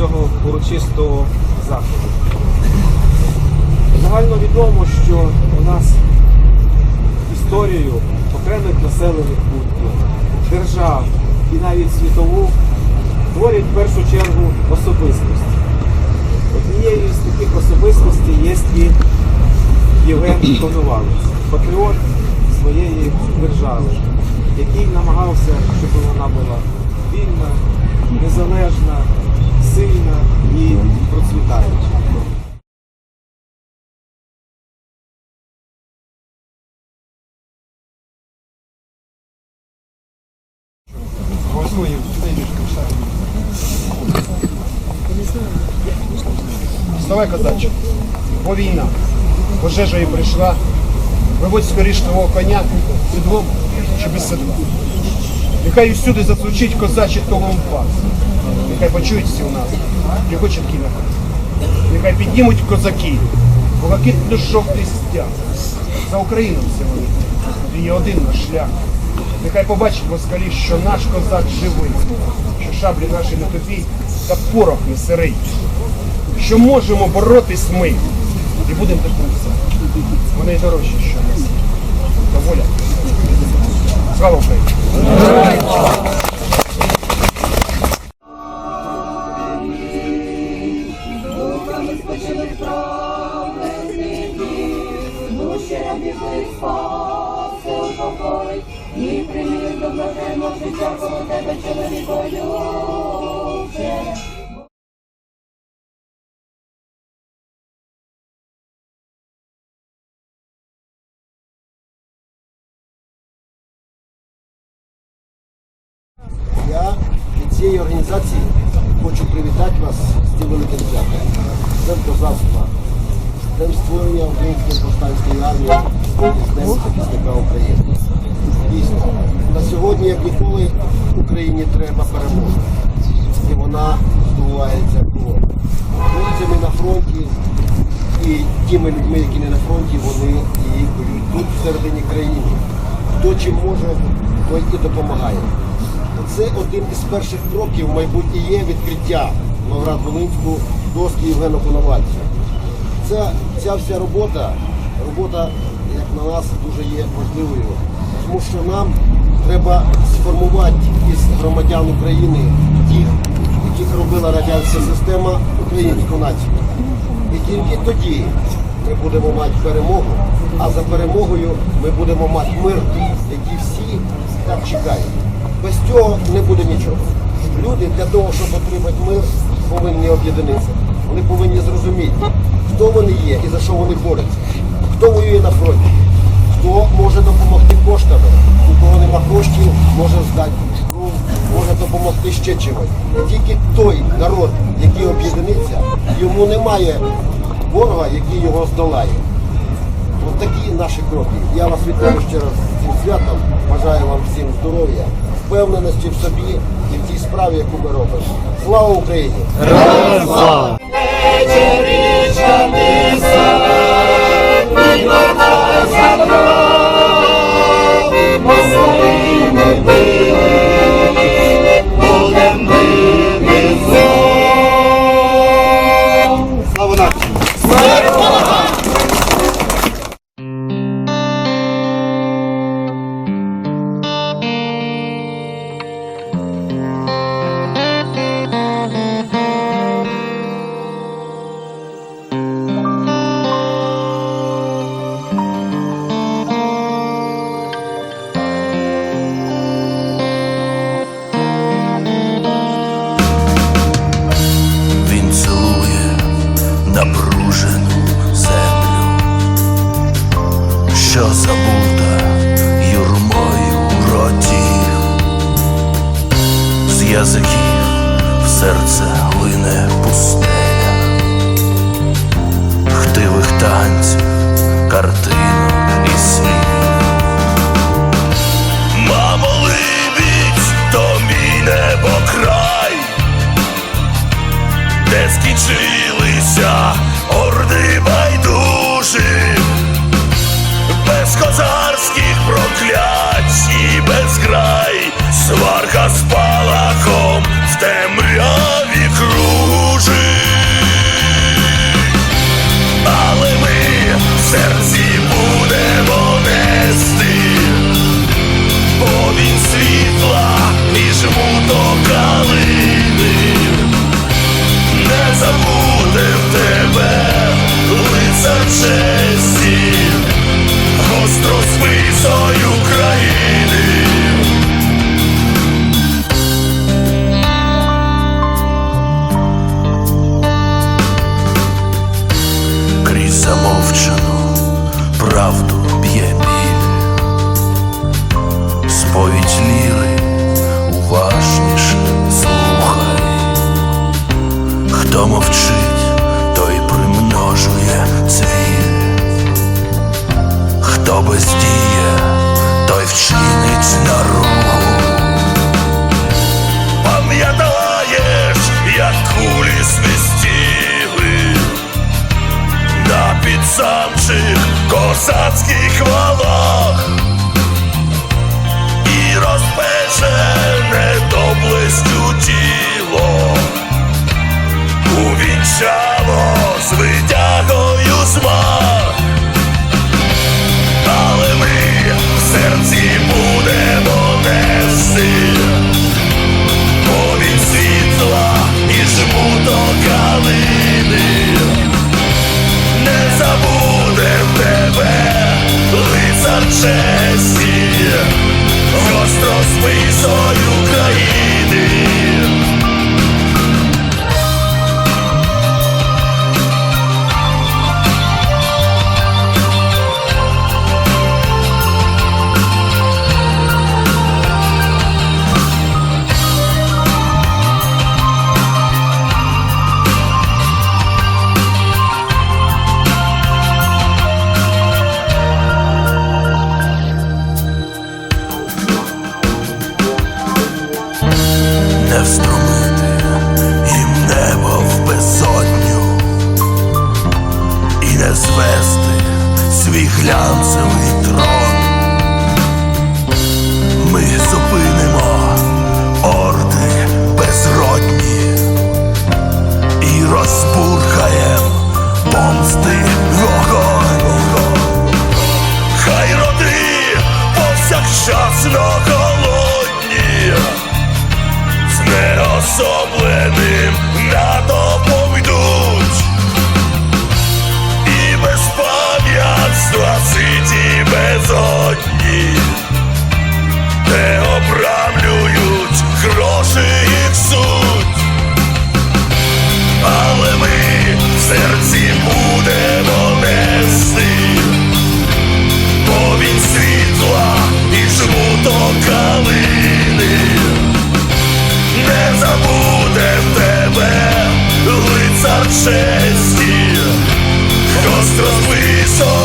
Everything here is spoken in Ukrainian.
даного урочистого заходу. Загально відомо, що у нас історію окремих населених пунктів, держав і навіть світову творять в першу чергу особистості. Однією з таких особистостей є і Євген Коновалець, патріот своєї держави, який намагався, щоб вона була вільна, незалежна, сильна і процвітаюча. Вставай, козаче, бо війна, пожежа і прийшла. Виводь скоріш твого коня сідлом чи без седла. Нехай всюди зазвучить козачий толомпас. Нехай почують всі у нас його чіткі наказ. Нехай піднімуть козаки, блакитно жовтий стяг. За Україну всі вони. Є один наш шлях. Нехай побачить москалі, що наш козак живий, що шаблі наші не тупі, та порох не сирий що можемо боротись ми і будемо все. Вони дорожчі, що нас. Та воля. Слава Україні! Рабів спаси упокой, і примір добротемо життя коло тебе чоловікою. Я від цієї організації хочу привітати вас з цим великим святом. З Днем створення Української повстанської армії з Днем захисника України. Дійсно, на сьогодні, як ніколи, Україні треба перемога. І вона здобувається кров'ю. Хлопцями на фронті і тими людьми, які не на фронті, вони і воюють тут всередині країни. Хто чим може, той і допомагає. Це один із перших кроків в майбутнє є відкриття Новоград Волинську доски Євгена Коновальця. Ця, ця вся робота, робота, як на нас, дуже є важливою, тому що нам треба сформувати із громадян України тих, яких робила радянська система українську націю. І тільки тоді ми будемо мати перемогу, а за перемогою ми будемо мати мир, який всі так чекають. Без цього не буде нічого. Люди для того, щоб отримати мир, повинні об'єднатися. Вони повинні зрозуміти, хто вони є і за що вони борються, хто воює на фронті, хто може допомогти коштами, у кого нема коштів, може здати кров, може допомогти ще чимось. І тільки той народ, який об'єдниться, йому немає ворога, який його здолає. Ось такі наші кроки. Я вас вітаю ще раз з цим святом. Бажаю вам всім здоров'я, впевненості в собі і в тій справі, яку ми робимо. Слава Україні! Слава Господи, ми били напружену землю, що забута юрмою ротів, з язиків в серце глине пустеля, хтивих танців, картинок і слів. хто бездіє, той вчинить наругу. Пам'ятаєш, як кулі свистіли на підсамчих козацьких валах і розпечене доблесть. честі, гостро список. калини, не забуде в тебе лицар честі, Хто список.